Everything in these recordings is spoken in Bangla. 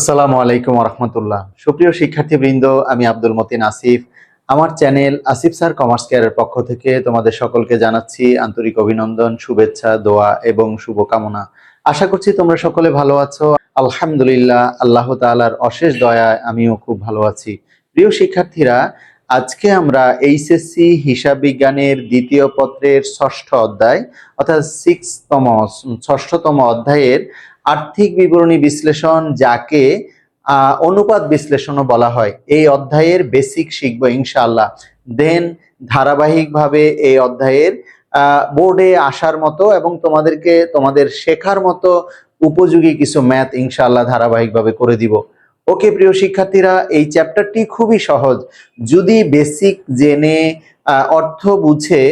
আসসালামু আলাইকুম রহমতুল্লাহ সুপ্রিয় শিক্ষার্থীবৃন্দ, আমি আব্দুল মতিন আসিফ। আমার চ্যানেল আসিফ স্যার কমার্স কেয়ারের পক্ষ থেকে তোমাদের সকলকে জানাচ্ছি আন্তরিক অভিনন্দন, শুভেচ্ছা, দোয়া এবং শুভকামনা। আশা করছি তোমরা সকলে ভালো আছো। আলহামদুলিল্লাহ, আল্লাহ তাআলার অশেষ দয়ায় আমিও খুব ভালো আছি। প্রিয় শিক্ষার্থীরা, আজকে আমরা এইচএসসি হিসাব বিজ্ঞানের দ্বিতীয় পত্রের ষষ্ঠ অধ্যায়, অর্থাৎ সিক্সতম ষষ্ঠতম অধ্যায়ের আর্থিক বিবরণী বিশ্লেষণ যাকে অনুপাত বিশ্লেষণও বলা হয়। এই অধ্যায়ের বেসিক শিখব ইনশাআল্লাহ। দেন ধারাবাহিকভাবে এই অধ্যায়ের বোর্ডে আসার মতো এবং তোমাদেরকে তোমাদের শেখার মতো উপযোগী কিছু ম্যাথ ইনশাআল্লাহ ধারাবাহিকভাবে করে দিব। ওকে প্রিয় শিক্ষার্থীরা, এই চ্যাপ্টারটি খুবই সহজ। যদি বেসিক জেনে অর্থ বুঝে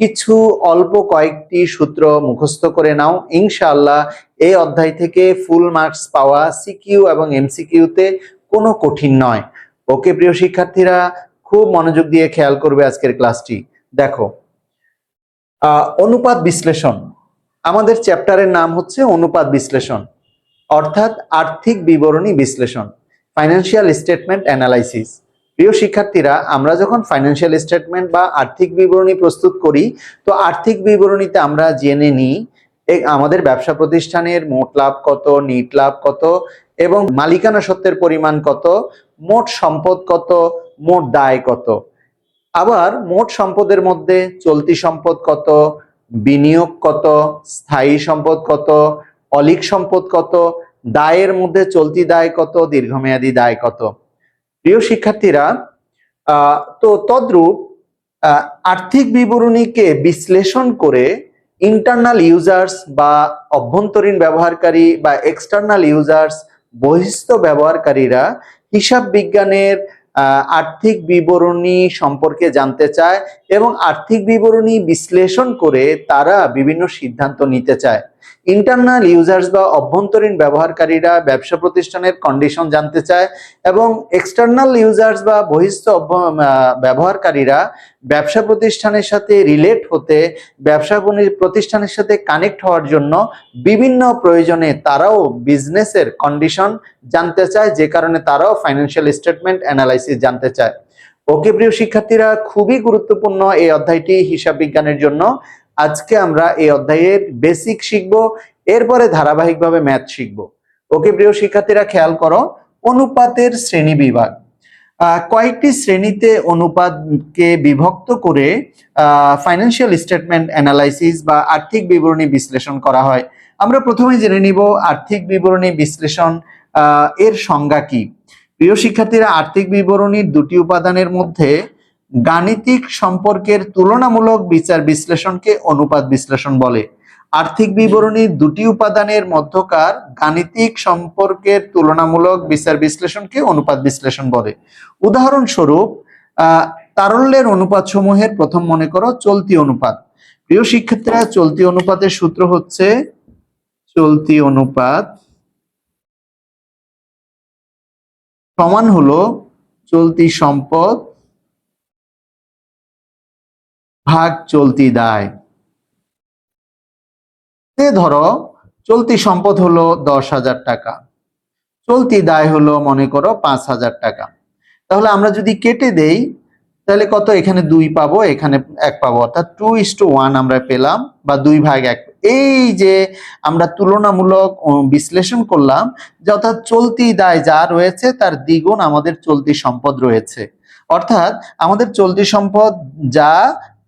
কিছু অল্প কয়েকটি সূত্র মুখস্থ করে নাও। ইনশাআল্লাহ এই অধ্যায় থেকে ফুল মার্কস পাওয়া সিকিউ এবং এমসিকিউতে কোনো কঠিন নয়। ওকে, প্রিয় শিক্ষার্থীরা, খুব মনোযোগ দিয়ে খেয়াল করবে আজকের ক্লাসটি। দেখো অনুপাত বিশ্লেষণ। আমাদের চ্যাপ্টারের নাম হচ্ছে অনুপাত বিশ্লেষণ, অর্থাৎ আর্থিক বিবরণী বিশ্লেষণ ফাইন্যান্সিয়াল স্টেটমেন্ট অ্যানালাইসিস প্রিয় শিক্ষার্থীরা, আমরা যখন ফাইন্যান্সিয়াল স্টেটমেন্ট বা আর্থিক বিবরণী প্রস্তুত করি, তো আর্থিক বিবরণীতে আমরা জেনে নিই আমাদের ব্যবসা প্রতিষ্ঠানের মোট লাভ কত, নিট লাভ কত, এবং মালিকানা সত্ত্বের পরিমাণ কত, মোট সম্পদ কত, মোট দায় কত। আবার মোট সম্পদের মধ্যে চলতি সম্পদ কত, বিনিয়োগ কত, স্থায়ী সম্পদ কত, অলিক সম্পদ কত, দায়ের মধ্যে চলতি দায় কত, দীর্ঘমেয়াদী দায় কত। প্রিয় শিক্ষার্থীরা তো তদ্রূপ আর্থিক বিবরণীকে বিশ্লেষণ করে ইন্টারনাল ইউজার্স বা অভ্যন্তরীণ ব্যবহারকারী বা এক্সটার্নাল ইউজার্স বহিস্থ ব্যবহারকারীরা হিসাব বিজ্ঞানের আর্থিক বিবরণী সম্পর্কে জানতে চায় এবং আর্থিক বিবরণী বিশ্লেষণ করে তারা বিভিন্ন সিদ্ধান্ত নিতে চায়। ইন্টারনাল ইউজার্স বা অভ্যন্তরীণ ব্যবহারকারীরা ব্যবসা প্রতিষ্ঠানের কন্ডিশন জানতে চায় এবং এক্সটার্নাল ইউজার্স বা আহ, ব্যবহারকারীরা ব্যবসা প্রতিষ্ঠানের সাথে রিলেট হতে ব্যবসা প্রতিষ্ঠানের সাথে কানেক্ট হওয়ার জন্য বিভিন্ন প্রয়োজনে তারাও বিজনেসের কন্ডিশন জানতে চায় যে কারণে তারাও ফাইন্যান্সিয়াল স্টেটমেন্ট অ্যানালাইসিস জানতে চায়। ওকে প্রিয় শিক্ষার্থীরা খুবই গুরুত্বপূর্ণ এই অধ্যায়টি হিসাব বিজ্ঞানের জন্য। আজকে আমরা এই অধ্যায়ের বেসিক শিখব, এরপরে ধারাবাহিকভাবে ম্যাথ শিখব। ওকে প্রিয় শিক্ষার্থীরা, খেয়াল করো, অনুপাতের শ্রেণি বিভাগ। কয়েকটি শ্রেণীতে অনুপাতকে বিভক্ত করে ফাইন্যান্সিয়াল স্টেটমেন্ট অ্যানালাইসিস বা আর্থিক বিবরণী বিশ্লেষণ করা হয়। আমরা প্রথমে জেনে নিব আর্থিক বিবরণী বিশ্লেষণ এর সংজ্ঞা কি। প্রিয় শিক্ষার্থীরা, আর্থিক বিবরণীর দুটি উপাদানের মধ্যে গাণিতিক সম্পর্কের তুলনামূলক বিচার বিশ্লেষণকে অনুপাত বিশ্লেষণ বলে। আর্থিক বিবরণীর দুটি উপাদানের মধ্যকার গাণিতিক সম্পর্কের তুলনামূলক বিচার বিশ্লেষণকে অনুপাত বিশ্লেষণ বলে। উদাহরণস্বরূপ তারল্যের অনুপাত সমূহের প্রথম মনে করো চলতি অনুপাত। প্রিয় শিক্ষার্থীরা, চলতি অনুপাতের সূত্র হচ্ছে, চলতি অনুপাত সমান হলো চলতি সম্পদ ভাগ চলতি দায়। ধরো, চলতি সম্পদ হলো দশ হাজার টাকা। চলতি দায় হলো, মনে করো, পাঁচ হাজার টাকা। তাহলে আমরা যদি কেটে দেই, তাহলে কত? এখানে দুই পাবো, এখানে এক পাবো। অর্থাৎ টু ইস টু ওয়ান আমরা পেলাম, বা দুই ভাগ এক। এই যে আমরা তুলনামূলক বিশ্লেষণ করলাম যে অর্থাৎ চলতি দায় যা রয়েছে, তার দ্বিগুণ আমাদের চলতি সম্পদ রয়েছে। অর্থাৎ আমাদের চলতি সম্পদ যা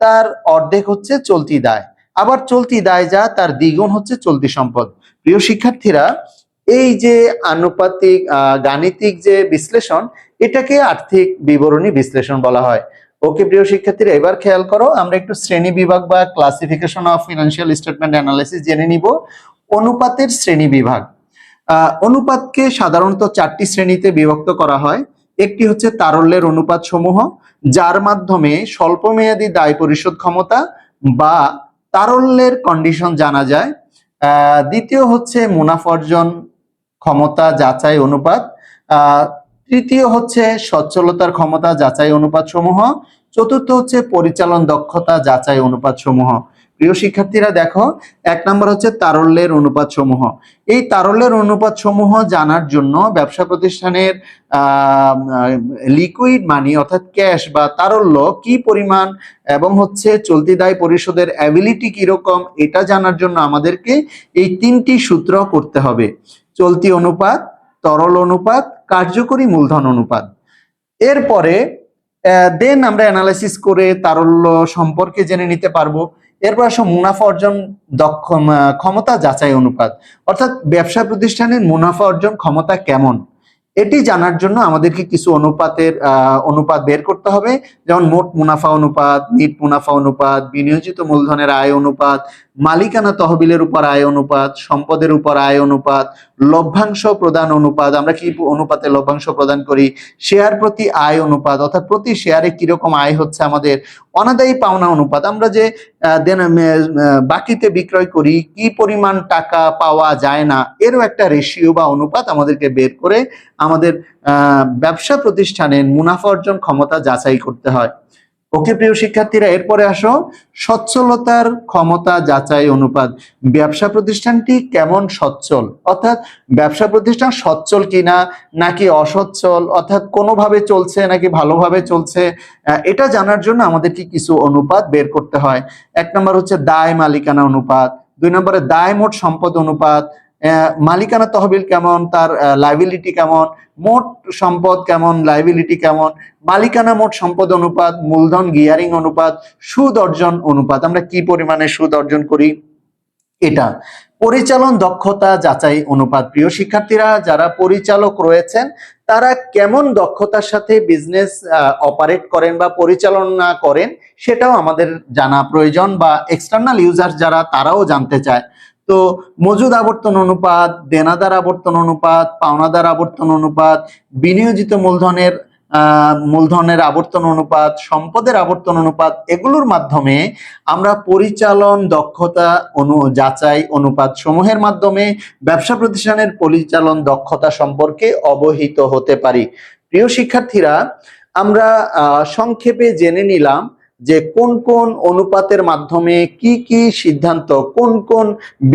তার অর্ধেক হচ্ছে চলতি দায়। আবার চলতি দায় যা, তার দ্বিগুণ হচ্ছে চলতি সম্পদ। প্রিয় শিক্ষার্থীরা, এই যে আনুপাতিক গাণিতিক যে বিশ্লেষণ, এটাকে আর্থিক বিবরণী বিশ্লেষণ বলা হয়। ওকে, প্রিয় শিক্ষার্থীরা, এবার খেয়াল করো, আমরা একটু শ্রেণি বিভাগ বা classification of financial statement analysis জেনে নিব। অনুপাতের শ্রেণি বিভাগ। অনুপাতকে সাধারণত চারটি শ্রেণীতে বিভক্ত করা হয়। একটি হচ্ছে তারল্যের অনুপাত সমূহ যার মাধ্যমে স্বল্পমেয়াদী দায় পরিশোধ ক্ষমতা বা তারল্যের কন্ডিশন জানা যায়। দ্বিতীয় হচ্ছে মুনাফা অর্জন ক্ষমতা যাচাই অনুপাত। তৃতীয় হচ্ছে সচ্ছলতার ক্ষমতা যাচাই অনুপাত সমূহ চতুর্থ হচ্ছে পরিচালন দক্ষতা যাচাই অনুপাত সমূহ প্রিয় শিক্ষার্থীরা, দেখো, এক নম্বর হচ্ছে তারল্যের অনুপাত সমূহ এই তারল্যের অনুপাত সমূহ জানার জন্য ব্যবসা প্রতিষ্ঠানের লিকুইড মানি অর্থাৎ ক্যাশ বা তারল্য কি পরিমাণ এবং হচ্ছে চলতি দায় পরিশোধের অ্যাবিলিটি কীরকম এটা জানার জন্য আমাদেরকে এই তিনটি সূত্র করতে হবে। চলতি অনুপাত, তরল অনুপাত, কার্যকরী মূলধন অনুপাত। এরপরে দেন আমরা অ্যানালাইসিস করে তারল্য সম্পর্কে জেনে নিতে পারব। এরপর আসো মুনাফা অর্জন দক্ষ ক্ষমতা যাচাই অনুপাত। অর্থাৎ ব্যবসা প্রতিষ্ঠানের মুনাফা অর্জন ক্ষমতা কেমন? এটি জানার জন্য আমাদেরকে কিছু অনুপাতের অনুপাত বের করতে হবে। যেমন মোট মুনাফা অনুপাত, নিট মুনাফা অনুপাত, বিনিয়োজিত মূলধনের আয় অনুপাত, মালিকানা তহবিলের উপর আয় অনুপাত, সম্পদের উপর আয় অনুপাত লভ্যাংশ প্রদান অনুপাত, আমরা কি অনুপাতে লভ্যাংশ প্রদান করি? শেয়ার প্রতি আয় অনুপাত, অর্থাৎ প্রতি শেয়ারে কীরকম আয় হচ্ছে আমাদের? অনাদায়ী পাওনা অনুপাত, আমরা যে বাকিতে বিক্রয় করি, কি পরিমাণ টাকা পাওয়া যায় না, এরও একটা রেশিও বা অনুপাত আমাদেরকে বের করে আমাদের ব্যবসা প্রতিষ্ঠানের মুনাফা অর্জন ক্ষমতা যাচাই করতে হয়। ওকে প্রিয় শিক্ষার্থীরা, এরপরে আসো। সচ্ছলতার ক্ষমতা যাচাই অনুপাত। ব্যবসা প্রতিষ্ঠানটি কেমন সচ্ছল? অর্থাৎ ব্যবসা প্রতিষ্ঠান সচ্ছল কিনা, নাকি অসচ্ছল? অর্থাৎ কোনোভাবে চলছে, নাকি ভালোভাবে চলছে? এটা জানার জন্য আমাদেরকে কিছু অনুপাত বের করতে হয়। এক নম্বর হচ্ছে দায় মালিকানা অনুপাত। দুই নম্বরে দায় মোট সম্পদ অনুপাত। মালিকানা তহবিল কেমন? তার লাইবিলিটি কেমন? মোট সম্পদ কেমন? লাইবিলিটি কেমন? মালিকানা মোট সম্পদ অনুপাত, মূলধন গিয়ারিং অনুপাত, সুদ অর্জন অনুপাত। আমরা কি পরিমাণে সুদ অর্জন করি? এটা। পরিচালন দক্ষতা যাচাই অনুপাত। প্রিয় শিক্ষার্থীরা, যারা পরিচালক রয়েছেন, তারা কেমন দক্ষতার সাথে বিজনেস অপারেট করেন বা পরিচালনা করেন, সেটাও আমাদের জানা প্রয়োজন বা এক্সটার্নাল ইউজার যারা, তারাও জানতে চায়। তো মজুদ আবর্তন অনুপাত, দেনাদার আবর্তন অনুপাত, পাওনাদার আবর্তন অনুপাত, বিনিয়োজিত মূলধনের মূলধনের আবর্তন অনুপাত, সম্পদের আবর্তন অনুপাত, এগুলোর মাধ্যমে আমরা পরিচালন দক্ষতা অনু, যাচাই অনুপাত সমূহের মাধ্যমে ব্যবসা প্রতিষ্ঠানের পরিচালন দক্ষতা সম্পর্কে অবহিত হতে পারি। প্রিয় শিক্ষার্থীরা, আমরা সংক্ষেপে জেনে নিলাম যে কোন কোন অনুপাতের মাধ্যমে কি কি সিদ্ধান্ত, কোন কোন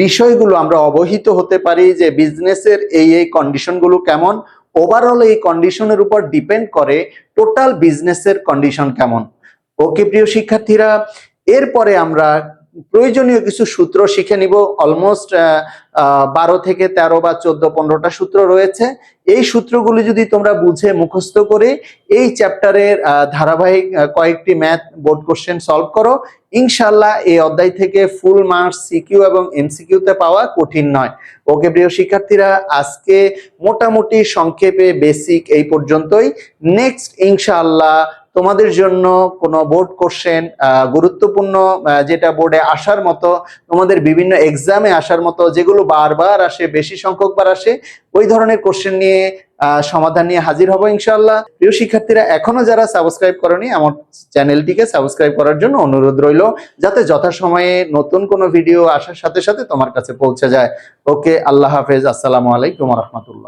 বিষয়গুলো আমরা অবহিত হতে পারি যে বিজনেসের এই এই কন্ডিশনগুলো কেমন ওভারঅল এই কন্ডিশনের উপর ডিপেন্ড করে টোটাল বিজনেসের কন্ডিশন কেমন। ওকে প্রিয় শিক্ষার্থীরা, এরপরে আমরা প্রয়োজনীয় কিছু সূত্র শিখে নিব। অলমোস্ট বারো থেকে তেরো বা চোদ্দ, পনেরোটা সূত্র রয়েছে। এই সূত্রগুলি যদি তোমরা বুঝে মুখস্থ করে এই চ্যাপ্টারের ধারাবাহিক কয়েকটি ম্যাথ বোর্ড কোশ্চেন সলভ করো। ইনশাল্লাহ এই অধ্যায় থেকে ফুল মার্কস সিকিউ এবং এমসিকিউ তে পাওয়া কঠিন নয়। ওকে, প্রিয় শিক্ষার্থীরা, আজকে মোটামুটি সংক্ষেপে বেসিক এই পর্যন্তই। নেক্সট ইনশাআল্লাহ তোমাদের জন্য কোনো বোর্ড কোশ্চেন গুরুত্বপূর্ণ যেটা বোর্ডে আসার মতো, তোমাদের বিভিন্ন এক্সামে আসার মতো, যেগুলো বারবার আসে, বেশি সংখ্যক বার আসে, ওই ধরনের কোশ্চেন নিয়ে সমাধান নিয়ে হাজির হব ইনশাল্লাহ প্রিয় শিক্ষার্থীরা, এখনও যারা সাবস্ক্রাইব করেনি, আমার চ্যানেলটিকে সাবস্ক্রাইব করার জন্য অনুরোধ রইল, যাতে যথাসময়ে নতুন কোনো ভিডিও আসার সাথে সাথে তোমার কাছে পৌঁছে যায়। ওকে, আল্লাহ হাফেজ। আসসালামু আলাইকুম রহমতুল্লাহ।